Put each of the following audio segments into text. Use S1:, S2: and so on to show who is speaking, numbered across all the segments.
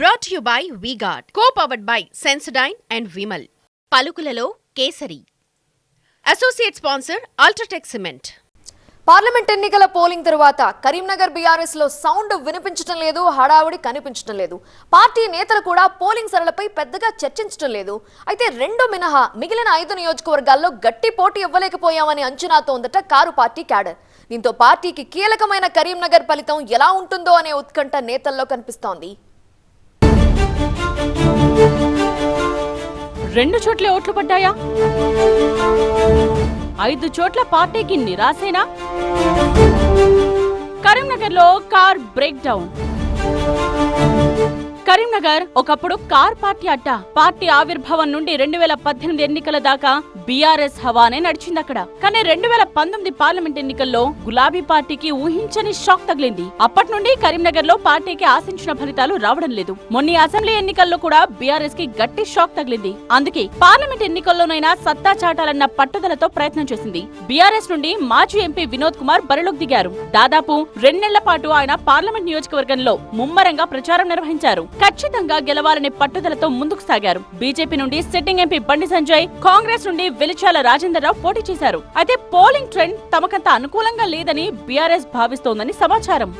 S1: Brought you by V-Guard co powered by Sensodyne and Vimal పలుకులలో kesari. Associate sponsor UltraTech cement
S2: parliament ఎన్నికల polling తరువాత కరీంనగర్ బీఆర్ఎస్లో sound వినిపించడం లేదు హడావుడి కనిపించడం లేదు. పార్టీ నేతలు కూడా పోలింగ్ సరళపై పెద్దగా చర్చించడం లేదు. అయితే రెండు మినహా మిగిలిన ఐదు నియోజకవర్గాల్లో గట్టి పోటీ ఇవ్వలేకపోయామని అంచనాతో ఉందట కారు పార్టీ క్యాడర్. దీంతో పార్టీకి కీలకమైన కరీంనగర్ ఫలితం ఎలా ఉంటుందో అనే ఉత్కంఠ నేతల్లో కనిపిస్తోంది.
S3: రెండు చోట్ల ఓట్లు పడ్డాయా? ఐదు చోట్ల పార్టీకి నిరాశేనా కరీంనగర్లో కార్ బ్రేక్ డౌన్ కరీంనగర్ ఒకప్పుడు కార్ పార్టీ అడ్డ. పార్టీ ఆవిర్భావం నుండి రెండు వేల పద్దెనిమిది ఎన్నికల దాకా బీఆర్ఎస్ హవానే నడిచింది అక్కడ కానీ రెండు వేల పంతొమ్మిది పార్లమెంట్ ఎన్నికల్లో గులాబీ పార్టీకి ఊహించని షాక్ తగిలింది. అప్పటి నుండి కరీంనగర్లో పార్టీకి ఆశించిన ఫలితాలు రావడం లేదు. మొన్న అసెంబ్లీ ఎన్నికల్లో కూడా బీఆర్ఎస్కి గట్టి షాక్ తగిలింది. అందుకే పార్లమెంట్ ఎన్నికల్లోనైనా సత్తా చాటాలన్న పట్టుదలతో ప్రయత్నం చేసింది. బీఆర్ఎస్ నుండి మాజీ ఎంపీ వినోద్ కుమార్ బరిలోకి దిగారు. దాదాపు రెండేళ్ళ పాటు ఆయన పార్లమెంట్ నియోజకవర్గంలో ముమ్మరంగా ప్రచారం నిర్వహించారు. ఖచ్చితంగా గెలవాలనే పట్టుదలతో ముందుకు సాగారు. బీజేపీ నుండి సిట్టింగ్ ఎంపీ బండి సంజయ్ కాంగ్రెస్ నుండి వెలిచాల రాజేంద్రరావు పోటీ చేశారు. అయితే పోలింగ్ ట్రెండ్ తమకంత అనుకూలంగా లేదని బీఆర్ఎస్ భావిస్తోందని సమాచారం.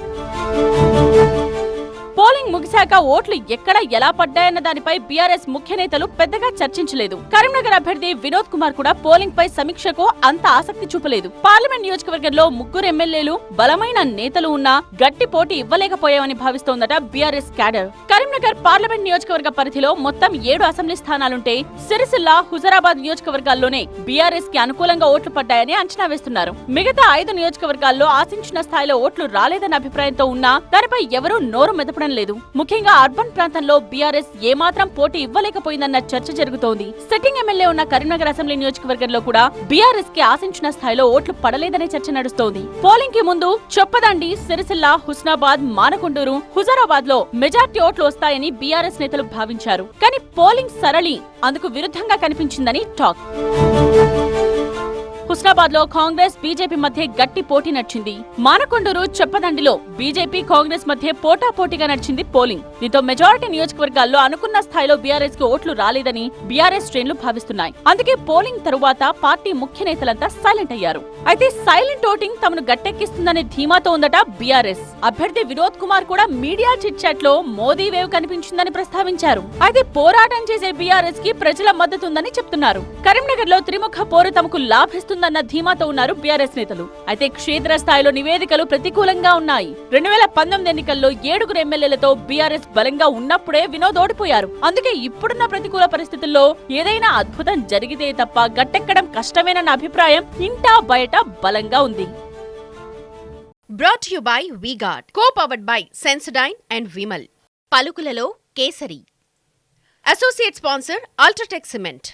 S3: పోలింగ్ ముగిశాక ఓట్లు ఎక్కడ ఎలా పడ్డాయన్న దానిపై బీఆర్ఎస్ ముఖ్య నేతలు పెద్దగా చర్చించలేదు. కరీంనగర్ అభ్యర్థి వినోద్ కుమార్ కూడా పోలింగ్ పై సమీక్షకు అంత ఆసక్తి చూపలేదు. పార్లమెంట్ నియోజకవర్గంలో ముగ్గురు ఎమ్మెల్యేలు బలమైన నేతలు ఉన్నా గట్టి పోటీ ఇవ్వలేకపోయామని భావిస్తోందట బీఆర్ఎస్ క్యాడర్. కరీంనగర్ పార్లమెంట్ నియోజకవర్గ పరిధిలో మొత్తం ఏడు అసెంబ్లీ స్థానాలుంటే సిరిసిల్ల హుజరాబాద్ నియోజకవర్గాల్లోనే బీఆర్ఎస్కి అనుకూలంగా ఓట్లు పడ్డాయని అంచనా వేస్తున్నారు. మిగతా ఐదు నియోజకవర్గాల్లో ఆశించిన స్థాయిలో ఓట్లు రాలేదన్న అభిప్రాయంతో ఉన్నా దానిపై ఎవరూ నోరు మెదపడం లేదు. ముఖ్యంగా అర్బన్ ప్రాంతంలో బీఆర్ఎస్ ఏమాత్రం పోటీ ఇవ్వలేకపోయిందన్న చర్చ జరుగుతోంది. సిట్టింగ్ ఎమ్మెల్యే ఉన్న కరీంనగర్ అసెంబ్లీ నియోజకవర్గంలో కూడా బీఆర్ఎస్కి ఆశించిన స్థాయిలో ఓట్లు పడలేదనే చర్చ నడుస్తోంది. పోలింగ్కి ముందు చొప్పదండి సిరిసిల్ల హుస్నాబాద్ మానకొండూరు హుజారాబాద్లో మెజార్టీ ఓట్లు వస్తాయని బీఆర్ఎస్ నేతలు భావించారు. కానీ పోలింగ్ సరళి అందుకు విరుద్ధంగా కనిపించిందని టాక్. హుస్నాబాద్లో కాంగ్రెస్ బీజేపీ మధ్య గట్టి పోటీ నడిచింది. మానకొండూరు చెప్పదండిలో బీజేపీ కాంగ్రెస్ మధ్య పోటాపోటీగా నడిచింది పోలింగ్. దీంతో మెజారిటీ నియోజకవర్గాల్లో అనుకున్న స్థాయిలో బీఆర్ఎస్కి ఓట్లు రాలేదని బీఆర్ఎస్ శ్రేణులు భావిస్తున్నాయి. అందుకే పోలింగ్ తరువాత పార్టీ ముఖ్య నేతలంతా సైలెంట్ అయ్యారు. అయితే సైలెంట్ ఓటింగ్ తమను గట్టెక్కిస్తుందనే ధీమాతో ఉందట బీఆర్ఎస్. అభ్యర్థి వినోద్ కుమార్ కూడా మీడియా చిట్ చాట్లో మోదీ వేవ్ కనిపించిందని ప్రస్తావించారు. అయితే పోరాటం చేసే బీఆర్ఎస్కి ప్రజల మద్దతు ఉందని చెప్తున్నారు. కరీంనగర్లో త్రిముఖ పోరు తమకు లాభిస్తుందన్న ధీమాతో ఉన్నారు బీఆర్ఎస్ నేతలు. అయితే క్షేత్ర స్థాయిలో నివేదికలు ప్రతికూలంగా ఉన్నాయి. రెండు వేల పంతొమ్మిది ఎన్నికల్లో ఏడుగురు ఎమ్మెల్యేలతో బీఆర్ఎస్ బలంగా ఉన్నప్పుడే వినోద్ ఓడిపోయారు. అందుకే ఇప్పుడున్న ప్రతికూల పరిస్థితుల్లో ఏదైనా అద్భుతం జరిగితే తప్ప గట్టెక్కడం కష్టమేనన్న అభిప్రాయం ఇంటా బయట బలంగా ఉంది.
S1: Brought you by V-Guard co powered by Sensodyne and Vimal పలుకులలో kesari. Associate sponsor UltraTech cement